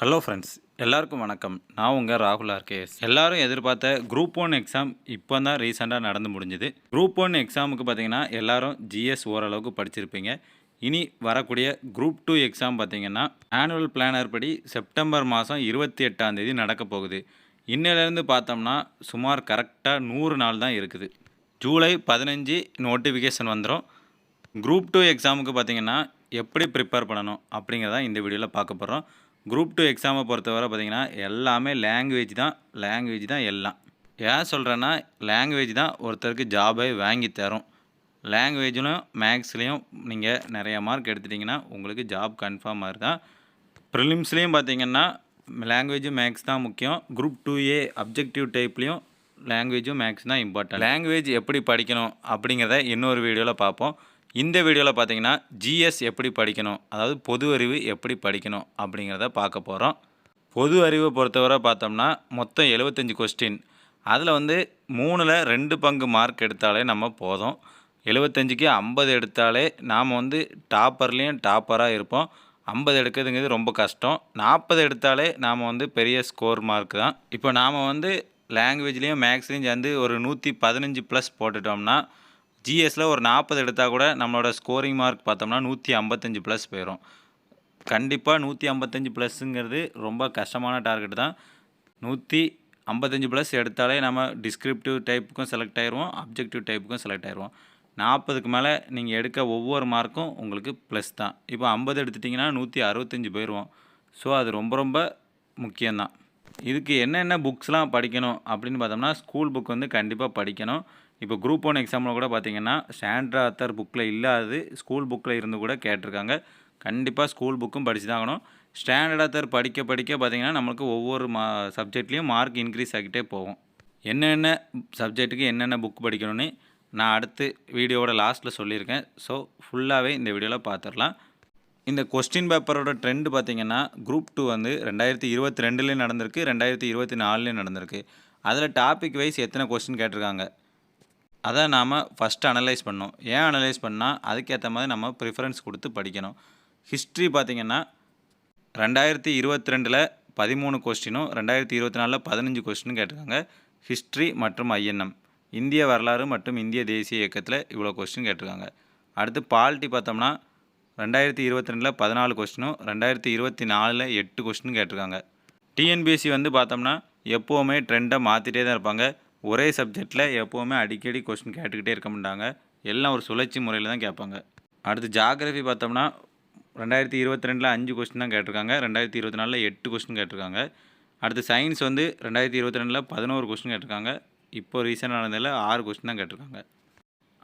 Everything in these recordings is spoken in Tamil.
ஹலோ ஃப்ரெண்ட்ஸ் எல்லாருக்கும் வணக்கம். நான் உங்கள் ராகுல் ஆர்கேஎஸ். எல்லாரும் எதிர்பார்த்த குரூப் ஒன் எக்ஸாம் இப்போ தான் ரீசெண்டாக நடந்து முடிஞ்சுது. குரூப் ஒன் எக்ஸாமுக்கு பார்த்தீங்கன்னா எல்லாரும் ஜிஎஸ் ஓரளவுக்கு படிச்சிருப்பீங்க. இனி வரக்கூடிய குரூப் டூ எக்ஸாம் பார்த்திங்கன்னா ஆனுவல் பிளானர் படி செப்டம்பர் மாதம் இருபத்தி எட்டாம் தேதி நடக்க போகுது. இன்னிலேருந்து பார்த்தோம்னா சுமார் கரெக்டாக நூறு நாள் தான் இருக்குது. ஜூலை பதினஞ்சு நோட்டிஃபிகேஷன் வந்துடும் குரூப் டூ எக்ஸாமுக்கு பார்த்தீங்கன்னா எப்படி ப்ரிப்பேர் பண்ணணும் அப்படிங்கிறதான் இந்த வீடியோவில் பார்க்க போகிறோம் குரூப் டூ எக்ஸாமை பொறுத்தவரை பார்த்தீங்கன்னா எல்லாமே லாங்குவேஜ் தான் லாங்குவேஜ் தான் எல்லாம். ஏன் சொல்கிறேன்னா லாங்குவேஜ் தான் ஒருத்தருக்கு ஜாபை வாங்கி தரும். லாங்குவேஜ்லையும் மேக்ஸ்லேயும் நீங்கள் நிறைய மார்க் எடுத்துட்டிங்கன்னா உங்களுக்கு ஜாப் கன்ஃபார்ம் மாதிரி தான். ப்ரிலிம்ஸ்லேயும் பார்த்தீங்கன்னா லாங்குவேஜும் மேக்ஸ் தான் முக்கியம். குரூப் டூ ஏ அப்ஜெக்டிவ் டைப்லேயும் லாங்குவேஜும் மேக்ஸ் தான் இம்பார்ட்டன்ட் லாங்குவேஜ் எப்படி படிக்கணும் அப்படிங்கிறத இன்னொரு வீடியோவில் பார்ப்போம். இந்த வீடியோவில் பார்த்தீங்கன்னா ஜிஎஸ் எப்படி படிக்கணும் அதாவது பொது அறிவு எப்படி படிக்கணும் அப்படிங்கிறத பார்க்க போகிறோம் பொது அறிவை பொறுத்தவரை பார்த்தோம்னா மொத்தம் எழுபத்தஞ்சி கொஸ்டின் அதில் வந்து மூணில் ரெண்டு பங்கு மார்க் எடுத்தாலே நம்ம போதும். எழுபத்தஞ்சிக்கு ஐம்பது எடுத்தாலே நாம் வந்து டாப்பர்லேயும் டாப்பராக இருப்போம். ஐம்பது எடுக்கிறதுங்கிறது ரொம்ப கஷ்டம். நாற்பது எடுத்தாலே நாம் வந்து பெரிய ஸ்கோர் மார்க் தான். இப்போ நாம் வந்து லாங்குவேஜ்லேயும் மேக்ஸ்லேயும் சேர்ந்து ஒரு நூற்றி பதினஞ்சு ப்ளஸ் போட்டுட்டோம்னா ஜிஎஸ்சில் ஒரு நாற்பது எடுத்தால் கூட நம்மளோட ஸ்கோரிங் மார்க் பார்த்தோம்னா நூற்றி ஐம்பத்தஞ்சு ப்ளஸ் போயிடும் கண்டிப்பாக நூற்றி ஐம்பத்தஞ்சு ப்ளஸ்ஸுங்கிறது ரொம்ப கஷ்டமான டார்கெட் தான். நூற்றி ஐம்பத்தஞ்சு ப்ளஸ் எடுத்தாலே நம்ம டிஸ்கிரிப்டிவ் டைப்புக்கும் செலக்ட் ஆயிடுவோம் அப்ஜெக்டிவ் டைப்புக்கும் செலக்ட் ஆயிடுவோம் நாற்பதுக்கு மேலே நீங்கள் எடுக்க ஒவ்வொரு மார்க்கும் உங்களுக்கு ப்ளஸ் தான். இப்போ ஐம்பது எடுத்துட்டிங்கன்னா நூற்றி அறுபத்தஞ்சு போயிடுவோம் ஸோ அது ரொம்ப ரொம்ப முக்கியம்தான். இதுக்கு என்னென்ன புக்ஸ்லாம் படிக்கணும் அப்படின்னு பார்த்தோம்னா ஸ்கூல் புக் வந்து கண்டிப்பாக படிக்கணும். இப்போ குரூப் ஒன் எக்ஸாமில் கூட பார்த்தீங்கன்னா ஸ்டாண்டர்ட் ஆத்தர் புக்கில் இல்லாது ஸ்கூல் புக்கில் இருந்து கூட கேட்டிருக்காங்க. கண்டிப்பாக ஸ்கூல் புக்கும் படித்து தான் ஆகணும். ஸ்டாண்டர்ட் ஆத்தர் படிக்க படிக்க பார்த்தீங்கன்னா நம்மளுக்கு ஒவ்வொரு மா சப்ஜெக்ட்லேயும் மார்க் இன்க்ரீஸ் ஆகிட்டே போகும். என்னென்ன சப்ஜெக்ட்டுக்கு என்னென்ன புக் படிக்கணும்னு நான் அடுத்து வீடியோவோட லாஸ்ட்டில் சொல்லியிருக்கேன். ஸோ ஃபுல்லாகவே இந்த வீடியோவில் பார்த்துடலாம் இந்த கொஸ்டின் பேப்பரோட ட்ரெண்ட் பார்த்தீங்கன்னா குரூப் டூ வந்து ரெண்டாயிரத்தி இருபத்தி ரெண்டுலேயும் நடந்திருக்கு ரெண்டாயிரத்தி இருபத்தி நாலுலேயும் நடந்திருக்கு. அதில் டாபிக் வைஸ் எத்தனை கொஸ்டின் கேட்டிருக்காங்க? அதை நாம் ஃபஸ்ட்டு அனலைஸ் பண்ணோம் ஏன் அனலைஸ் பண்ணால் அதுக்கேற்ற மாதிரி நம்ம ப்ரிஃபரன்ஸ் கொடுத்து படிக்கணும். ஹிஸ்ட்ரி பார்த்திங்கன்னா ரெண்டாயிரத்தி இருபத்தி ரெண்டில் பதிமூணு கொஸ்டினும் ரெண்டாயிரத்தி இருபத்தி நாலில் பதினஞ்சு கொஸ்டினும் கேட்டிருக்காங்க. ஹிஸ்ட்ரி மற்றும் ஐஎன்எம் இந்திய வரலாறு மற்றும் இந்திய தேசிய இயக்கத்தில் இவ்வளோ கொஸ்டின் கேட்டிருக்காங்க. அடுத்து பாலிட்டி பார்த்தோம்னா ரெண்டாயிரத்தி இருபத்தி ரெண்டில் பதினாலு கொஸ்டினும் ரெண்டாயிரத்தி இருபத்தி நாலில் எட்டு கொஸ்டின் கேட்டிருக்காங்க. டிஎன்பிஎஸ்சி வந்து பார்த்தோம்னா எப்போவுமே ட்ரெண்டை மாற்றிட்டே தான் இருப்பாங்க. ஒரே சப்ஜெக்டில் எப்போவுமே அடிக்கடி கொஸ்டின் கேட்டுக்கிட்டே இருக்க மாட்டாங்க. எல்லாம் ஒரு சுழற்சி முறையில் தான் கேட்பாங்க. அடுத்து ஜாகிரஃபி பார்த்தோம்னா ரெண்டாயிரத்தி இருபத்தி ரெண்டில் அஞ்சு கொஸ்டின் தான் கேட்டிருக்காங்க. ரெண்டாயிரத்தி இருபத்தி நாலில் எட்டு கொஸ்டின் கேட்டிருக்காங்க. அடுத்து சயின்ஸ் வந்து ரெண்டாயிரத்தி இருபத்தி ரெண்டில் பதினோரு கொஸ்டின் கேட்டிருக்காங்க. இப்போ ரீசெண்டாக நடந்ததில் ஆறு கொஸ்டின் தான் கேட்டிருக்காங்க.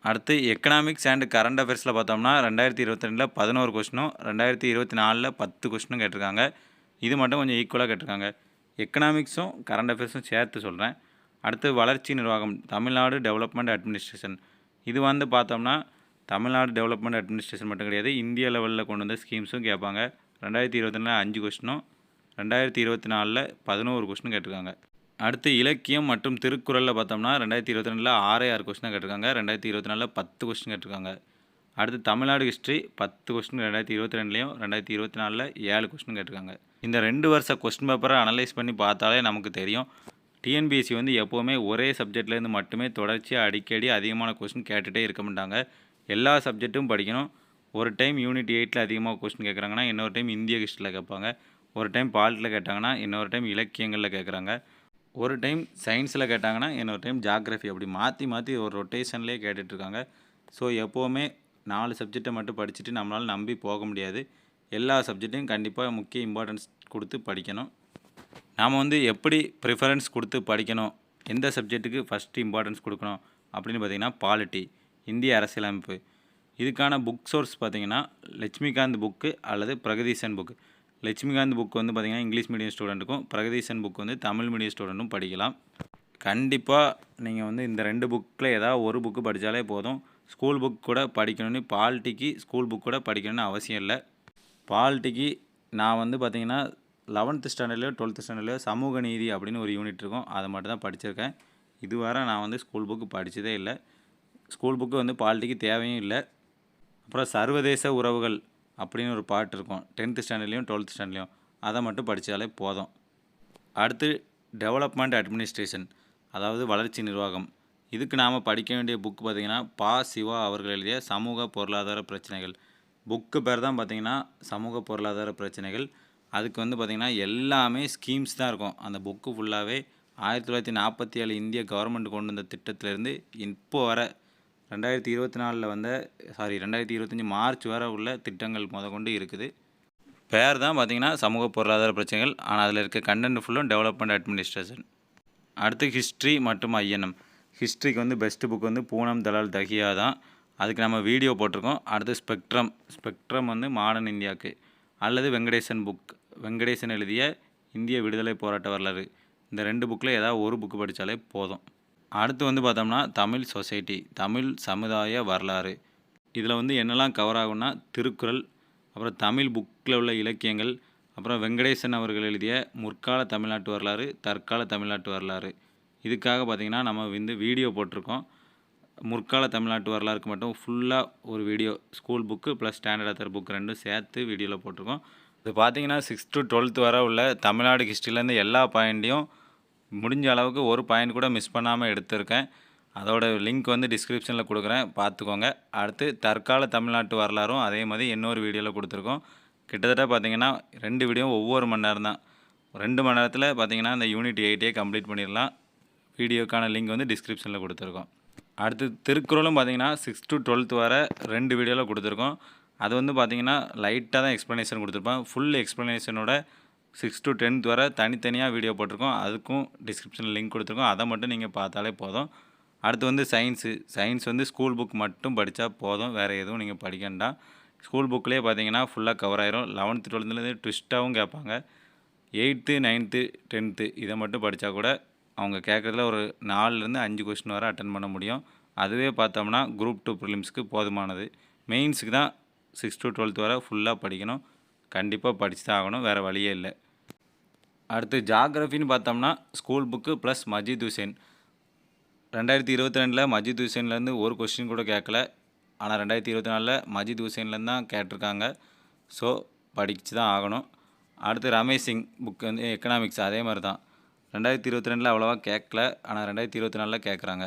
அடுத்து எக்கனாமிக்ஸ் அண்ட் கரண்ட் அஃபேர்ஸில் பார்த்தோம்னா ரெண்டாயிரத்தி இருபத்தி ரெண்டில் பதினோரு கொஸ்டினும் ரெண்டாயிரத்தி இருபத்தி நாலில் பத்து கொஸ்டினும் கேட்டிருக்காங்க. இது மட்டும் கொஞ்சம் ஈக்குவலாக கேட்டிருக்காங்க. எக்கனாமிக்ஸும் கரண்ட் அஃபேர்ஸும் சேர்த்து சொல்கிறேன் அடுத்து வளர்ச்சி நிர்வாகம் தமிழ்நாடு டெவலப்மெண்ட் அட்மினிஸ்ட்ரேஷன் இது வந்து பார்த்தோம்னா தமிழ்நாடு டெவலப்மெண்ட் அட்மினிஸ்ட்ரேஷன் மட்டும் கிடையாது இந்திய லெவலில் கொண்டு வந்த ஸ்கீம்ஸும் கேட்பாங்க. ரெண்டாயிரத்தி இருபத்தி நாலில் அஞ்சு கொஸ்டினும் ரெண்டாயிரத்தி இருபத்தி நாலில் பதினோரு கொஸ்டின் கேட்டிருக்காங்க. அடுத்து இலக்கியம் மற்றும் திருக்குறளில் பார்த்தோம்னா ரெண்டாயிரத்தி இருபத்தி ரெண்டில் ஆறே ஆறு கொஸ்டின் கேட்டிருக்காங்க. ரெண்டாயிரத்தி இருபத்தி நாலில் பத்து கொஸ்டின் கேட்டிருக்காங்க. அடுத்து தமிழ்நாடு ஹிஸ்ட்ரி பத்து கொஸ்டின் ரெண்டாயிரத்தி இருபத்தி ரெண்டுலேயும் ரெண்டாயிரத்தி இருபத்தி நாலில் ஏழு கொஸ்டின் கேட்டிருக்காங்க. இந்த ரெண்டு வருஷ கொஸ்டின் பேப்பரை அனலைஸ் பண்ணி பார்த்தாலே நமக்கு தெரியும். டிஎன்பிஎஸ்சி வந்து எப்போவுமே ஒரே சப்ஜெக்ட்லேருந்து மட்டுமே தொடர்ச்சியாக அடிக்கடி அதிகமான கொஸ்டின் கேட்டுகிட்டே இருக்க மாட்டாங்க. எல்லா சப்ஜெக்ட்டும் படிக்கணும். ஒரு டைம் யூனிட் எயிட்டில் அதிகமாக கொஸ்டின் கேட்குறாங்கன்னா இன்னொரு டைம் இந்திய ஹிஸ்ட்ரியில் கேட்பாங்க. ஒரு டைம் பால்ட்டில் கேட்டாங்கன்னா இன்னொரு டைம் இலக்கியங்களில் கேட்குறாங்க ஒரு டைம் சயின்ஸில் கேட்டாங்கன்னா இன்னொரு டைம் ஜாகிரஃபி அப்படி மாற்றி மாற்றி ஒரு ரொட்டேஷன்லேயே கேட்டுட்ருக்காங்க ஸோ எப்போவுமே நாலு சப்ஜெக்டை மட்டும் படிச்சுட்டு நம்மளால் நம்பி போக முடியாது. எல்லா சப்ஜெக்ட்டையும் கண்டிப்பாக முக்கிய இம்பார்ட்டன்ஸ் கொடுத்து படிக்கணும். நாம் வந்து எப்படி ப்ரிஃபரன்ஸ் கொடுத்து படிக்கணும் எந்த சப்ஜெக்ட்டுக்கு ஃபஸ்ட்டு இம்பார்ட்டன்ஸ் கொடுக்கணும் அப்படின்னு பார்த்தீங்கன்னா பாலிட்டி இந்திய அரசியலமைப்பு. இதுக்கான புக் சோர்ஸ் பார்த்தீங்கன்னா லட்சுமிகாந்த் புக்கு அல்லது பிரகதீசன் புக்கு லட்சுமிகாந்த் புக் வந்து பார்த்திங்கன்னா இங்கிலீஷ் மீடியம் ஸ்டூடெண்ட்டுக்கும் பிரகதீசன் புக் வந்து தமிழ் மீடியம் ஸ்டூடெண்ட்டும் படிக்கலாம். கண்டிப்பாக நீங்கள் வந்து இந்த ரெண்டு புக்கில் ஏதாவது ஒரு புக்கு படித்தாலே போதும். ஸ்கூல் புக் கூட படிக்கணும்னு பால்ட்டிக்கு ஸ்கூல் புக் கூட படிக்கணும்னு அவசியம் இல்லை. பால்ட்டிக்கு நான் வந்து பார்த்திங்கன்னா லெவன்த்து ஸ்டாண்டர்ட்லேயோ டுவெல்த்து ஸ்டாண்டர்ட்லேயோ சமூக நீதி அப்படின்னு ஒரு யூனிட் இருக்கும். அதை மட்டும் தான் படிச்சிருக்கேன். இதுவரை நான் வந்து ஸ்கூல் புக்கு படித்ததே இல்லை. ஸ்கூல் புக்கு வந்து பாலிட்டிக்கு தேவையும் இல்லை. அப்புறம் சர்வதேச உறவுகள் அப்படின்னு ஒரு பாட்டு இருக்கும். டென்த்து ஸ்டாண்டர்ட்லேயும் டுவெல்த்து ஸ்டாண்டர்ட்லேயும் அதை மட்டும் படித்தாலே போதும். அடுத்து டெவலப்மெண்ட் அட்மினிஸ்ட்ரேஷன் அதாவது வளர்ச்சி நிர்வாகம். இதுக்கு நாம் படிக்க வேண்டிய புக் பார்த்திங்கன்னா பா. சிவா அவர்கள் எழுதிய சமூக பொருளாதார பிரச்சனைகள். புக்கு பேர் தான் பார்த்திங்கன்னா சமூக பொருளாதார பிரச்சனைகள். அதுக்கு வந்து பார்த்திங்கன்னா எல்லாமே ஸ்கீம்ஸ் தான் இருக்கும். அந்த புக்கு ஃபுல்லாகவே ஆயிரத்தி தொள்ளாயிரத்தி நாற்பத்தி ஏழு இந்திய கவர்மெண்ட் கொண்டு வந்த திட்டத்திலேருந்து இப்போ வர ரெண்டாயிரத்தி இருபத்தி நாலில் வந்த சாரி ரெண்டாயிரத்தி இருபத்தஞ்சி மார்ச் வரை உள்ள திட்டங்கள் முத கொண்டு இருக்குது. பேர் தான் பார்த்திங்கன்னா சமூக பொருளாதார பிரச்சனைகள் ஆனால் அதில் இருக்க கண்டென்ட் ஃபுல்லும் டெவலப்மெண்ட் அட்மினிஸ்ட்ரேஷன் அடுத்து ஹிஸ்ட்ரி மற்றும் ஐஎன்எம் ஹிஸ்ட்ரிக்கு வந்து பெஸ்ட்டு புக் வந்து பூனம் தலால் தஹியா தான். அதுக்கு நம்ம வீடியோ போட்டிருக்கோம். அடுத்து ஸ்பெக்ட்ரம் ஸ்பெக்ட்ரம் வந்து மாடர்ன் இந்தியாவுக்கு அல்லது வெங்கடேசன் புக் வெங்கடேசன் எழுதிய இந்திய விடுதலை போராட்ட வரலாறு. இந்த ரெண்டு புக்கில் ஏதாவது ஒரு புக்கு படித்தாலே போதும். அடுத்து வந்து பார்த்தோம்னா தமிழ் சொசைட்டி தமிழ் சமுதாய வரலாறு. இதில் வந்து என்னெல்லாம் கவர் ஆகும்னா திருக்குறள் அப்புறம் தமிழ் புக்கில் உள்ள இலக்கியங்கள் அப்புறம் வெங்கடேசன் அவர்கள் எழுதிய முற்கால தமிழ்நாட்டு வரலாறு தற்கால தமிழ்நாட்டு வரலாறு. இதுக்காக பார்த்திங்கன்னா நம்ம வந்து வீடியோ போட்டிருக்கோம். முற்கால தமிழ்நாட்டு வரலாறுக்கு மட்டும் ஃபுல்லாக ஒரு video school book plus standard author book ரெண்டும் சேர்த்து வீடியோவில் போட்டிருக்கோம். இது பார்த்தீங்கன்னா சிக்ஸ் டு டுவெல்த் உள்ள தமிழ்நாடு ஹிஸ்ட்ரியிலேருந்து எல்லா பாயிண்ட்டையும் முடிஞ்ச அளவுக்கு ஒரு பாயிண்ட் கூட மிஸ் பண்ணாமல் எடுத்திருக்கேன். அதோட லிங்க் வந்து டிஸ்கிரிப்ஷனில் கொடுக்குறேன். பார்த்துக்கோங்க அடுத்து தற்கால தமிழ்நாட்டு வரலாறும் அதே மாதிரி இன்னொரு வீடியோவில் கொடுத்துருக்கோம். கிட்டத்தட்ட பார்த்தீங்கன்னா ரெண்டு வீடியோ ஒவ்வொரு மணி நேரம் தான். ரெண்டு மணி நேரத்தில் பார்த்தீங்கன்னா இந்த யூனிட் எயிட்டே கம்ப்ளீட் பண்ணிடலாம். வீடியோக்கான லிங்க் வந்து டிஸ்கிரிப்ஷனில் கொடுத்துருக்கோம். அடுத்து திருக்குறளும் பார்த்தீங்கன்னா சிக்ஸ் டு டுவெல்த் வர ரெண்டு வீடியோவில் கொடுத்துருக்கோம். அது வந்து பார்த்தீங்கன்னா லைட்டாக தான் எக்ஸ்ப்ளனேஷன் கொடுத்துருப்பேன். ஃபுல் எக்ஸ்ப்ளனேஷனோட சிக்ஸ் டு டென்த் வர தனித்தனியாக வீடியோ போட்டிருக்கோம். அதுக்கும் டிஸ்கிரிப்ஷனில் லிங்க் கொடுத்துருக்கோம். அதை மட்டும் நீங்கள் பார்த்தாலே போதும். அடுத்து வந்து சயின்ஸு சயின்ஸ் வந்து ஸ்கூல் புக் மட்டும் படித்தா போதும். வேறு எதுவும் நீங்கள் படிக்க வேண்டாம். ஸ்கூல் புக்லேயே பார்த்தீங்கன்னா ஃபுல்லாக கவர் ஆயிரும். லெவன்த்து டுவெல்த்துலேருந்து ட்விஸ்ட்டாகவும் கேட்பாங்க. எயித்து நைன்த்து டென்த்து இதை மட்டும் படித்தா கூட அவங்க கேட்குறதுல ஒரு நாலுலேருந்து அஞ்சு கொஸ்டின் வரை அட்டன் பண்ண முடியும். அதுவே பார்த்தோம்னா குரூப் டூ ப்ரிலிம்ஸ்க்கு போதுமானது. மெயின்ஸுக்கு தான் சிக்ஸ் டு டுவெல்த் வரை ஃபுல்லாக படிக்கணும். கண்டிப்பாக படித்து தான் ஆகணும் வேறு வழியே இல்லை. அடுத்து ஜாகிரஃபின்னு பார்த்தோம்னா school book plus Majid Husain ரெண்டாயிரத்தி இருபத்தி ரெண்டில் மஜித் ஹுசேன்லேருந்து ஒரு கொஸ்டின் கூட கேட்கல. ஆனால் ரெண்டாயிரத்தி இருபத்தி நாலில் மஜித் ஹுசேன்லேருந்து தான் கேட்டிருக்காங்க. ஸோ படிச்சு தான் ஆகணும். அடுத்து ரமேஷ் சிங் புக் வந்து எக்கனாமிக்ஸ் அதே மாதிரி தான் ரெண்டாயிரத்தி இருபத்தி ரெண்டில் அவ்வளோவா கேட்கல. ஆனால் ரெண்டாயிரத்தி இருபத்தி நாலில் கேட்குறாங்க.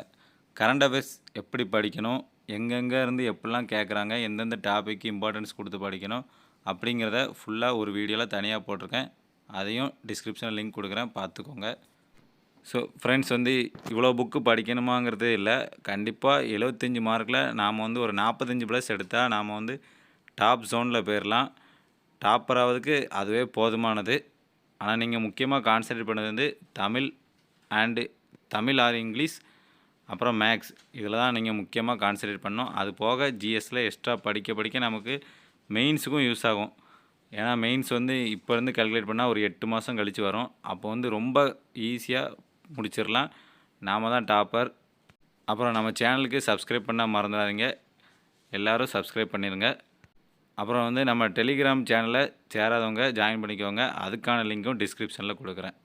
கரண்ட் அஃபேர்ஸ் எப்படி படிக்கணும்? எங்கெங்கே இருந்து எப்படிலாம் கேட்குறாங்க? எந்தெந்த டாபிக்கு இம்பார்ட்டன்ஸ் கொடுத்து படிக்கணும்? அப்படிங்கிறத ஃபுல்லாக ஒரு வீடியோவில் தனியாக போட்டிருக்கேன். அதையும் டிஸ்கிரிப்ஷனில் லிங்க் கொடுக்குறேன். பார்த்துக்கோங்க. ஸோ ஃப்ரெண்ட்ஸ் வந்து இவ்வளோ புக்கு படிக்கணுமாங்கிறதே இல்லை. கண்டிப்பாக எழுபத்தஞ்சி மார்க்கில் நாம் வந்து ஒரு நாற்பத்தஞ்சு ப்ளஸ் எடுத்தால் நாம் வந்து டாப் ஜோனில் போயிடலாம் டாப்பர் ஆகிறதுக்கு அதுவே போதுமானது. ஆனால் நீங்கள் முக்கியமாக கான்சன்ட்ரேட் பண்ணது வந்து Tamil and Tamil or English அப்புறம் மேக்ஸ் இதில் தான் நீங்கள் முக்கியமாக கான்சன்ட்ரேட் பண்ணோம் அது போக ஜிஎஸ்சில் எக்ஸ்ட்ரா படிக்க படிக்க நமக்கு மெயின்ஸுக்கும் யூஸ் ஆகும். ஏன்னா மெயின்ஸ் வந்து இப்போ இருந்து கல்குலேட் பண்ணால் ஒரு எட்டு மாதம் கழித்து வரும். அப்போ வந்து ரொம்ப ஈஸியாக முடிச்சிடலாம். நாம தான் டாப்பர் அப்புறம் நம்ம சேனலுக்கு சப்ஸ்கிரைப் பண்ணால் மறந்துடாதீங்க. எல்லோரும் சப்ஸ்கிரைப் பண்ணிடுங்க. அப்புறம் வந்து நம்ம டெலிகிராம் சேனலை சேராதவங்க ஜாயின் பண்ணிக்கோங்க. அதுக்கான லிங்க்கும் டிஸ்கிரிப்ஷனில் கொடுக்குறேன்.